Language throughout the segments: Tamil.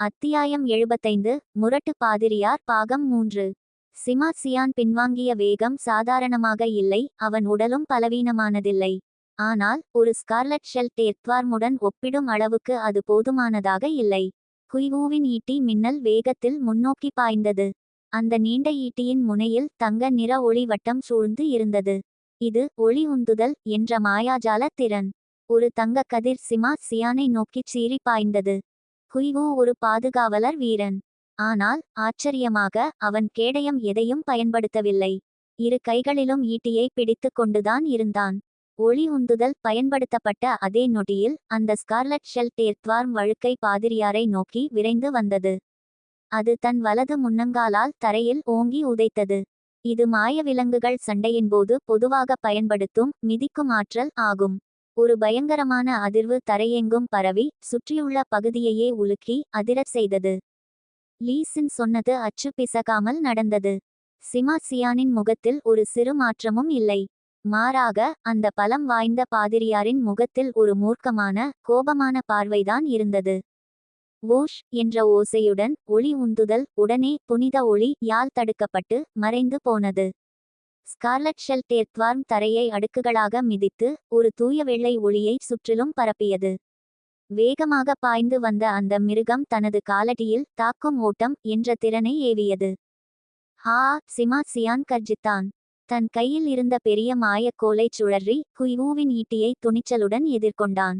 அத்தியாயம் எழுபத்தைந்து முரட்டு பாதிரியார் பாகம் மூன்று. சிமா சியான் பின்வாங்கிய வேகம் சாதாரணமாக இல்லை அவன் உடலும் பலவீனமானதில்லை. ஆனால் ஒரு ஸ்கார்லட் ஷெல் டேத்வார்முடன் ஒப்பிடும் அளவுக்கு அது போதுமானதாக இல்லை. குய்வூவின் ஈட்டி மின்னல் வேகத்தில் முன்னோக்கி பாய்ந்தது. அந்த நீண்ட ஈட்டியின் முனையில் தங்க நிற ஒளி வட்டம் சூழ்ந்து இருந்தது. இது ஒளி உந்துதல் என்ற மாயாஜால திறன். ஒரு தங்க கதிர் சிமா சியானை நோக்கிச் சீறி பாய்ந்தது. குய்வு ஒரு பாதுகாவலர் வீரன். ஆனால் ஆச்சரியமாக அவன் கேடயம் எதையும் பயன்படுத்தவில்லை. இரு கைகளிலும் ஈட்டியை பிடித்து கொண்டுதான் இருந்தான். ஒளி உந்துதல் பயன்படுத்தப்பட்ட அதே நொடியில் அந்த ஸ்கார்லட் ஷெல் டேர்த்வார்ம் வழுக்கை பாதிரியாரை நோக்கி விரைந்து வந்தது. அது தன் வலது முன்னங்காலால் தரையில் ஓங்கி உதைத்தது. இது மாய விலங்குகள் சண்டையின்போது பொதுவாக பயன்படுத்தும் மிதிக்கும் ஆற்றல் ஆகும். ஒரு பயங்கரமான அதிர்வு தரையெங்கும் பரவி சுற்றியுள்ள பகுதியையே உலுக்கி அதிரச் செய்தது. லீசின் சொன்னது அச்சு பிசகாமல் நடந்தது. சிமா சியானின் முகத்தில் ஒரு சிறு மாற்றமும் இல்லை. மாறாக அந்த பலம் வாய்ந்த பாதிரியாரின் முகத்தில் ஒரு மூர்க்கமான கோபமான பார்வைதான் இருந்தது. ஓஷ் என்ற ஓசையுடன் ஒளி உந்துதல் உடனே புனித ஒளி யால் தடுக்கப்பட்டு மறைந்து போனது. ஸ்கார்லட் ஷெல் டேர்த்வார்ம் தரையை அடுக்குகளாக மிதித்து ஒரு தூய வெள்ளை ஒளியை சுற்றிலும் பரப்பியது. வேகமாக பாய்ந்து வந்த அந்த மிருகம் தனது காலடியில் தாக்கும் ஓட்டம் என்ற திறனை ஏவியது. ஹா சிமா சியான் கர்ஜித்தான். தன் கையில் இருந்த பெரிய மாயக்கோலை சுழறி குய்வூவின் ஈட்டியை துணிச்சலுடன் எதிர்கொண்டான்.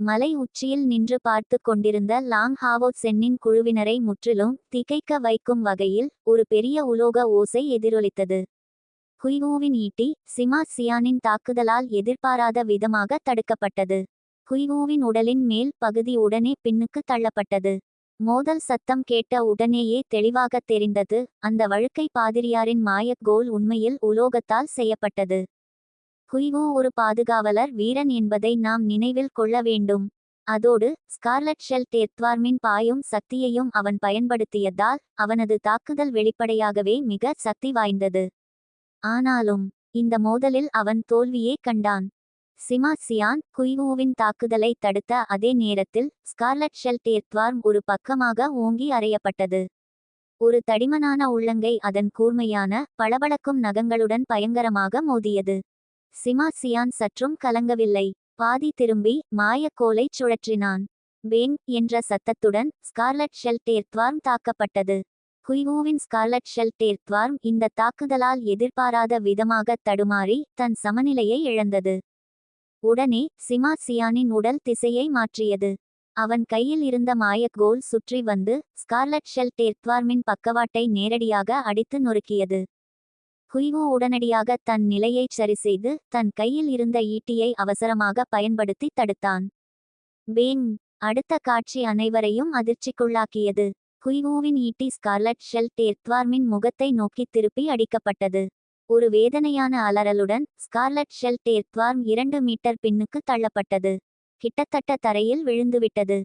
மலை உச்சியில் நின்று பார்த்து கொண்டிருந்த லாங் ஹாவோ சென்னின் குழுவினரை முற்றிலும் திகைக்க வைக்கும் வகையில் ஒரு பெரிய உலோக ஓசை எதிரொலித்தது. ஹுய்வூவின் ஈட்டி சிமா சியானின் தாக்குதலால் எதிர்பாராத விதமாக தடுக்கப்பட்டது. ஹுய்வூவின் உடலின் மேல் பகுதி உடனே பின்னுக்கு தள்ளப்பட்டது. மோதல் சத்தம் கேட்ட உடனேயே தெளிவாக தெரிந்தது அந்த வழுக்கை பாதிரியாரின் மாயக் கோல் உண்மையில் உலோகத்தால் செய்யப்பட்டது. ஹுய்வூ ஒரு பாதுகாவலர் வீரன் என்பதை நாம் நினைவில் கொள்ள வேண்டும். அதோடு ஸ்கார்லட் ஷெல் தேத்வார்மின் பாயும் சக்தியையும் அவன் பயன்படுத்தியதால் அவனது தாக்குதல் வெளிப்படையாகவே மிக சக்தி வாய்ந்தது. ஆனாலும் இந்த மோதலில் அவன் தோல்வியே கண்டான். சிமா சியான் குய்வூவின் தாக்குதலை தடுத்த அதே நேரத்தில் ஸ்கார்லட் ஷெல் டேர்த்வார்ம் ஒரு பக்கமாக ஓங்கி அறையப்பட்டது. ஒரு தடிமனான உள்ளங்கை அதன் கூர்மையான பளபளக்கும் நகங்களுடன் பயங்கரமாக மோதியது. சிமா சியான் சற்றும் கலங்கவில்லை. பாதி திரும்பி மாயக்கோலைச் சுழற்றினான். பேங் என்ற சத்தத்துடன் ஸ்கார்லட் ஷெல் டேர்த்வார்ம் தாக்கப்பட்டது. குய்வூவின் ஸ்கார்லட் ஷெல் டேர்த்வார்ம் இந்த தாக்குதலால் எதிர்பாராத விதமாக தடுமாறி தன் சமநிலையை இழந்தது. உடனே சிமா சியானின் உடல் திசையை மாற்றியது. அவன் கையில் இருந்த மாயக் கோல் சுற்றி வந்து ஸ்கார்லட் ஷெல் டேர்த்வார்மின் பக்கவாட்டை நேரடியாக அடித்து நொறுக்கியது. குய்வு உடனடியாக தன் நிலையைச் சரிசெய்து தன் கையில் இருந்த ஈட்டியை அவசரமாக பயன்படுத்தி தடுத்தான். பேங்! அடுத்த காட்சி அனைவரையும் அதிர்ச்சிக்குள்ளாக்கியது. குய்வூவின் ஈட்டி ஸ்கார்லட் ஷெல் டேர்த்வார்மின் முகத்தை நோக்கி திருப்பி அடிக்கப்பட்டது. ஒரு வேதனையான அலறலுடன் ஸ்கார்லட் ஷெல் டேர்த்வார்ம் இரண்டு மீட்டர் பின்னுக்கு தள்ளப்பட்டது. கிட்டத்தட்ட தரையில் விழுந்துவிட்டது.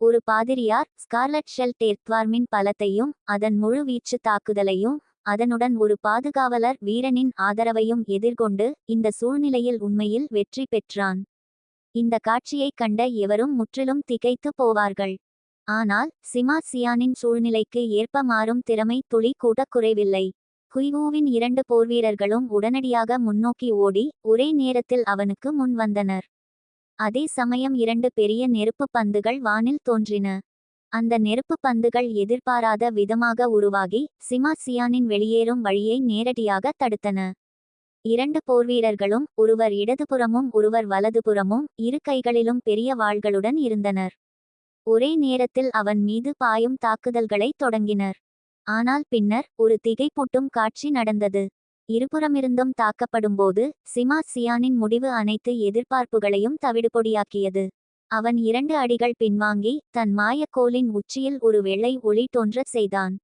ஒரு பாதிரியார் ஸ்கார்லட் ஷெல் டேர்த்வார்மின் பலத்தையும் அதன் முழு வீச்சு தாக்குதலையும் அதனுடன் ஒரு பாதுகாவலர் வீரனின் ஆதரவையும் எதிர்கொண்டு இந்த சூழ்நிலையில் உண்மையில் வெற்றி பெற்றான். இந்த காட்சியைக் கண்ட எவரும் முற்றிலும் திகைத்து போவார்கள். ஆனால் சிமா சியானின் சூழ்நிலைக்கு ஏற்ப மாறும் திறமை துளி கூட குறைவில்லை. குய்வூவின் இரண்டு போர்வீரர்களும் உடனடியாக முன்னோக்கி ஓடி ஒரே நேரத்தில் அவனுக்கு முன் வந்தனர். அதே சமயம் இரண்டு பெரிய நெருப்பு பந்துகள் வானில் தோன்றின. அந்த நெருப்பு பந்துகள் எதிர்பாராத விதமாக உருவாகி சிமா சியானின் வெளியேறும் வழியை நேரடியாக தடுத்தன. இரண்டு போர்வீரர்களும் ஒருவர் இடதுபுறமும் ஒருவர் வலதுபுறமும் இரு கைகளிலும் பெரிய வாள்களுடன் இருந்தனர். ஒரே நேரத்தில் அவன் மீது பாயும் தாக்குதல்களை தொடங்கினர். ஆனால் பின்னர் ஒரு திகைப்பூட்டும் காட்சி நடந்தது. இருபுறமிருந்தும் தாக்கப்படும்போது சிமா சியானின் முடிவு அனைத்து எதிர்பார்ப்புகளையும் தவிடுபொடியாக்கியது. அவன் இரண்டு அடிகள் பின்வாங்கி தன் மாயக்கோலின் உச்சியில் ஒரு வெள்ளை ஒளி தோன்றச் செய்தான்.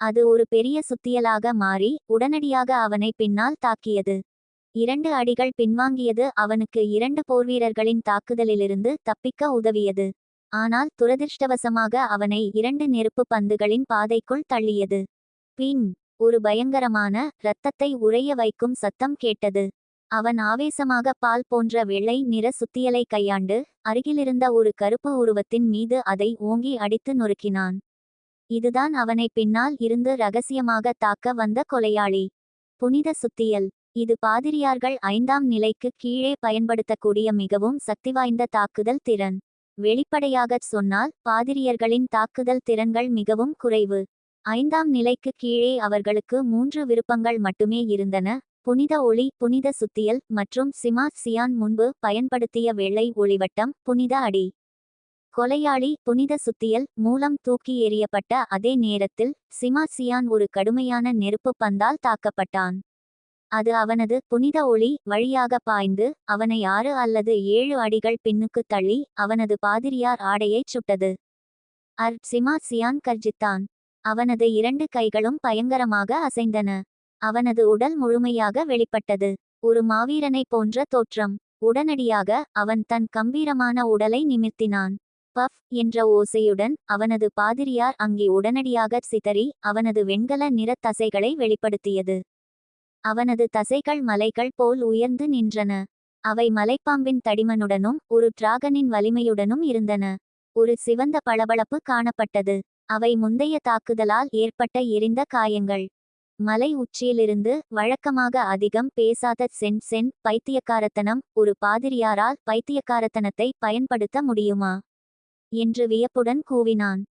அது ஒரு பெரிய சுத்தியலாக மாறி உடனடியாக அவனை பின்னால் தாக்கியது. இரண்டு அடிகள் பின்வாங்கியது அவனுக்கு இரண்டு போர்வீரர்களின் தாக்குதலிலிருந்து தப்பிக்க உதவியது. ஆனால் துரதிர்ஷ்டவசமாக அவனை இரண்டு நெருப்பு பந்துகளின் பாதைக்குள் தள்ளியது. பின் ஒரு பயங்கரமான இரத்தத்தை உறைய வைக்கும் சத்தம் கேட்டது. அவன் ஆவேசமாக பால் போன்ற வெள்ளை நிற சுத்தியலை கையாண்டு அருகிலிருந்த ஒரு கருப்பு உருவத்தின் மீது அதை ஓங்கி அடித்து நொறுக்கினான். இதுதான் அவனை பின்னால் இருந்து ரகசியமாக தாக்க வந்த கொலையாளி. புனித சுத்தியல். இது பாதிரியார்கள் ஐந்தாம் நிலைக்கு கீழே பயன்படுத்தக்கூடிய மிகவும் சக்திவாய்ந்த தாக்குதல் திறன். வெளிப்படையாகச் சொன்னால் பாதிரியர்களின் தாக்குதல் திறன்கள் மிகவும் குறைவு. ஐந்தாம் நிலைக்கு கீழே அவர்களுக்கு மூன்று விருப்பங்கள் மட்டுமே இருந்தன. புனித ஒளி புனித சுத்தியல் மற்றும் சிமா சியான் முன்பு பயன்படுத்திய வெள்ளை ஒளிவட்டம் புனித அடி. கொலையாளி புனித சுத்தியல் மூலம் தூக்கி எறியப்பட்ட அதே நேரத்தில் சிமா சியான் ஒரு கடுமையான நெருப்பு பந்தால் தாக்கப்பட்டான். அது அவனது புனித ஒளி வழியாக பாய்ந்து அவனை ஆறு அல்லது ஏழு அடிகள் பின்னுக்குத் தள்ளி அவனது பாதிரியார் ஆடையைச் சுட்டது. அர் சிமா சியான் கர்ஜித்தான். அவனது இரண்டு கைகளும் பயங்கரமாக அசைந்தன. அவனது உடல் முழுமையாக வெளிப்பட்டது. ஒரு மாவீரனைப் போன்ற தோற்றம். உடனடியாக அவன் தன் கம்பீரமான உடலை நிமிர்த்தினான். பஃப் என்ற ஓசையுடன் அவனது பாதிரியார் அங்கே உடனடியாக சிதறி அவனது வெண்கல நிறத் தசைகளை வெளிப்படுத்தியது. அவனது தசைகள் மலைகள் போல் உயர்ந்து நின்றன. அவை மலைப்பாம்பின் தடிமனுடனும் ஒரு டிராகனின் வலிமையுடனும் இருந்தன. ஒரு சிவந்த பளபளப்பு காணப்பட்டது. அவை முந்தைய தாக்குதலால் ஏற்பட்ட எரிந்த காயங்கள். மலை உச்சியிலிருந்து வழக்கமாக அதிகம் பேசாத சென் சென் பைத்தியக்காரத்தனம் ஒரு பாதிரியாரால் பைத்தியக்காரத்தனத்தை பயன்படுத்த முடியுமா? என்று வியப்புடன் கூவினான்.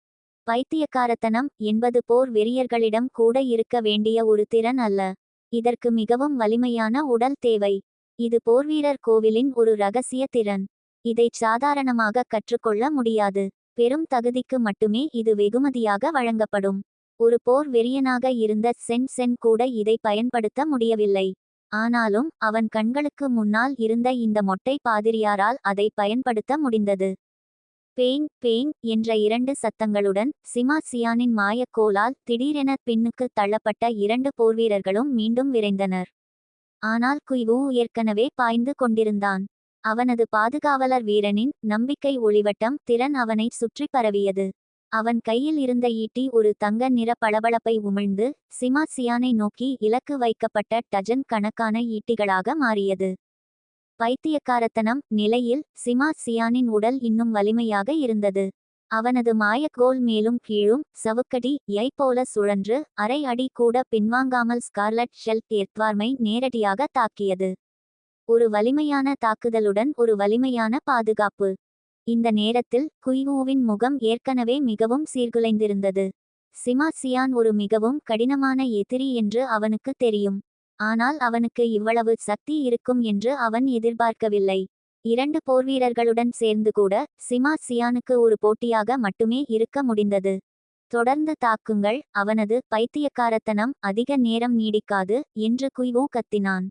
பைத்தியக்காரத்தனம் என்பது போர் வெறியர்களிடம் கூட இருக்க வேண்டிய ஒரு திறன் அல்ல. இதற்கு மிகவும் வலிமையான உடல் தேவை. இது போர்வீரர் கோவிலின் ஒரு ரகசிய திறன். இதைச் சாதாரணமாக கற்றுக்கொள்ள முடியாது. பெரும் தகுதிக்கு மட்டுமே இது வெகுமதியாக வழங்கப்படும். ஒரு போர் வெறியனாக இருந்த சென் சென் கூட இதை பயன்படுத்த முடியவில்லை. ஆனாலும் அவன் கண்களுக்கு முன்னால் இருந்த இந்த மொட்டை பாதிரியாரால் அதை பயன்படுத்த முடிந்தது. பேங் பேங் என்ற இரண்டு சத்தங்களுடன் சிமா சியானின் மாயக்கோலால் திடீரென பின்னுக்கு தள்ளப்பட்ட இரண்டு போர்வீரர்களும் மீண்டும் விரைந்தனர். ஆனால் குய்வு ஏற்கனவே பாய்ந்து கொண்டிருந்தான். அவனது பாதுகாவலர் வீரனின் நம்பிக்கை ஒளிவட்டம் திறன் அவனை சுற்றி பரவியது. அவன் கையில் இருந்த ஈட்டி ஒரு தங்க நிற பளபளப்பை உமிழ்ந்து சிமா சியானை நோக்கி இலக்கு வைக்கப்பட்ட டஜன் கணக்கான ஈட்டிகளாக மாறியது. பைத்தியக்காரத்தனம் நிலையில் சிமா சியானின் உடல் இன்னும் வலிமையாக இருந்தது. அவனது மாயக்கோல் மேலும் கீழும் சவுக்கடி யை போல சுழன்று அரை அடி கூட பின்வாங்காமல் ஸ்கார்லட் ஷெல் எர்த்வார்மை நேரடியாக தாக்கியது. ஒரு வலிமையான தாக்குதலுடன் ஒரு வலிமையான பாதுகாப்பு. இந்த நேரத்தில் குய்வூவின் முகம் ஏற்கனவே மிகவும் சீர்குலைந்திருந்தது. சிமா சியான் ஒரு மிகவும் கடினமான எதிரி என்று அவனுக்கு தெரியும். ஆனால் அவனுக்கு இவ்வளவு சக்தி இருக்கும் என்று அவன் எதிர்பார்க்கவில்லை. இரண்டு போர்வீரர்களுடன் சேர்ந்து கூட சிமா சியானுக்கு ஒரு போட்டியாக மட்டுமே இருக்க முடிந்தது. தொடர்ந்து தாக்குங்கள் அவனது பைத்தியக்காரத்தனம் அதிக நேரம் நீடிக்காது என்று குய்வூ கத்தினான்.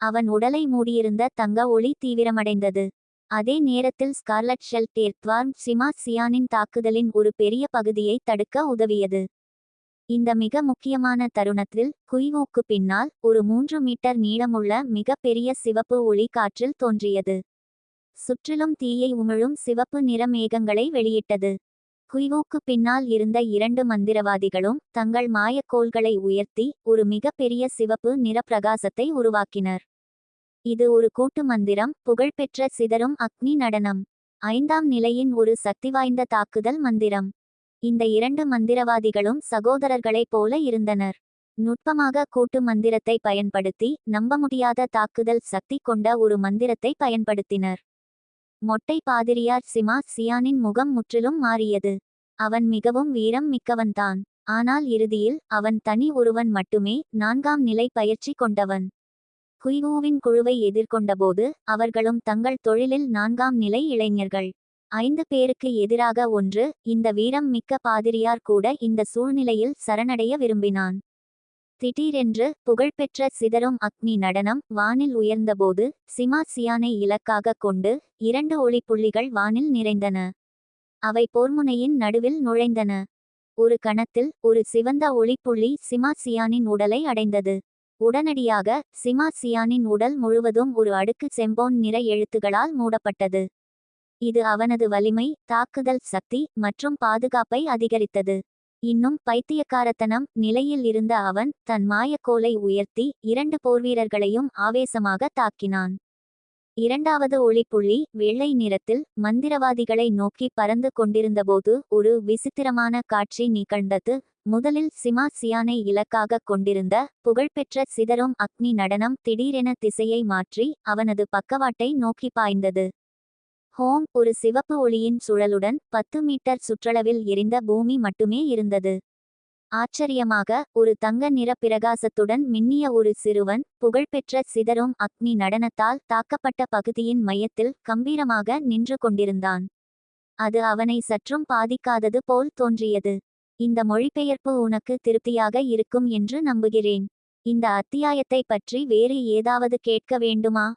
அவன் உடலை மூடியிருந்த தங்க ஒளி தீவிரமடைந்தது. அதே நேரத்தில் ஸ்கார்லட் ஷெல் டேர்த்வார்ம் சிமா சியானின் தாக்குதலின் ஒரு பெரிய பகுதியை தடுக்க உதவியது. இந்த மிக முக்கியமான தருணத்தில் குய்வூக்கு பின்னால் ஒரு மூன்று மீட்டர் நீளமுள்ள மிக பெரிய சிவப்பு ஒளி காற்றில் தோன்றியது. சுற்றிலும் தீயை உமிழும் சிவப்பு நிற மேகங்களை வெளியிட்டது. குய்வூக்கு பின்னால் இருந்த இரண்டு மந்திரவாதிகளும் தங்கள் மாயக்கோள்களை உயர்த்தி ஒரு மிக பெரிய சிவப்பு நிற பிரகாசத்தை உருவாக்கினர். இது ஒரு கூட்டு மந்திரம் புகழ்பெற்ற சிதறும் அக்னி நடனம். ஐந்தாம் நிலையின் ஒரு சக்திவாய்ந்த தாக்குதல் மந்திரம். இந்த இரண்டு மந்திரவாதிகளும் சகோதரர்களைப் போல இருந்தனர். நுட்பமாக கூட்டு மந்திரத்தை பயன்படுத்தி நம்ப முடியாத தாக்குதல் சக்தி கொண்ட ஒரு மந்திரத்தை பயன்படுத்தினர். மொட்டை பாதிரியார் சிமா சியானின் முகம் முற்றிலும் மாறியது. அவன் மிகவும் வீரம் மிக்கவன்தான். ஆனால் இறுதியில் அவன் தனி ஒருவன் மட்டுமே நான்காம் நிலை பயிற்சி கொண்டவன். குய்வூவின் குழுவை எதிர்கொண்டபோது அவர்களும் தங்கள் தொழிலில் நான்காம் நிலை இளைஞர்கள். ஐந்து பேருக்கு எதிராக ஒன்று இந்த வீரம் மிக்க பாதிரியார் கூட இந்த சூழ்நிலையில் சரணடைய விரும்பினான். திடீரென்று புகழ்பெற்ற சிதறும் அக்னி நடனம் வானில் உயர்ந்தபோது சிமா சியானை இலக்காக கொண்டு இரண்டு ஒளிப்புள்ளிகள் வானில் நிறைந்தன. அவை போர்முனையின் நடுவில் நுழைந்தன. ஒரு கணத்தில் ஒரு சிவந்த ஒளிப்புள்ளி சிமா சியானின் உடலை அடைந்தது. உடனடியாக சிமா சியானின் உடல் முழுவதும் ஒரு அடுக்கு செம்போன் நிற எழுத்துகளால் மூடப்பட்டது. இது அவனது வலிமை தாக்குதல் சக்தி மற்றும் பாதுகாப்பை அதிகரித்தது. இன்னும் பைத்தியக்காரத்தனம் நிலையில் இருந்த அவன் தன் மாயக்கோலை உயர்த்தி இரண்டு போர்வீரர்களையும் ஆவேசமாக தாக்கினான். இரண்டாவது ஒளிப்புள்ளி வெள்ளை நிறத்தில் மந்திரவாதிகளை நோக்கி பறந்து கொண்டிருந்தபோது ஒரு விசித்திரமான காட்சி நிகழ்ந்தது. முதலில் சிமா சியானை இலக்காக கொண்டிருந்த புகழ்பெற்ற சிதறும் அக்னி நடனம் திடீரென திசையை மாற்றி அவனது பக்கவாட்டை நோக்கி பாய்ந்தது. ஹோம் ஒரு சிவப்பு ஒளியின் சுழலுடன் பத்து மீட்டர் சுற்றளவில் எரிந்த பூமி மட்டுமே இருந்தது. ஆச்சரியமாக ஒரு தங்க நிற பிரகாசத்துடன் மின்னிய ஒரு சிறுவன் புகழ்பெற்ற சிதறும் அக்னி நடனத்தால் தாக்கப்பட்ட பகுதியின் மையத்தில் கம்பீரமாக நின்று கொண்டிருந்தான். அது அவனை சற்றும் பாதிக்காதது போல் தோன்றியது. இந்த மொழிபெயர்ப்பு உனக்கு திருப்தியாக இருக்கும் என்று நம்புகிறேன். இந்த அத்தியாயத்தை பற்றி வேறு ஏதாவது கேட்க வேண்டுமா?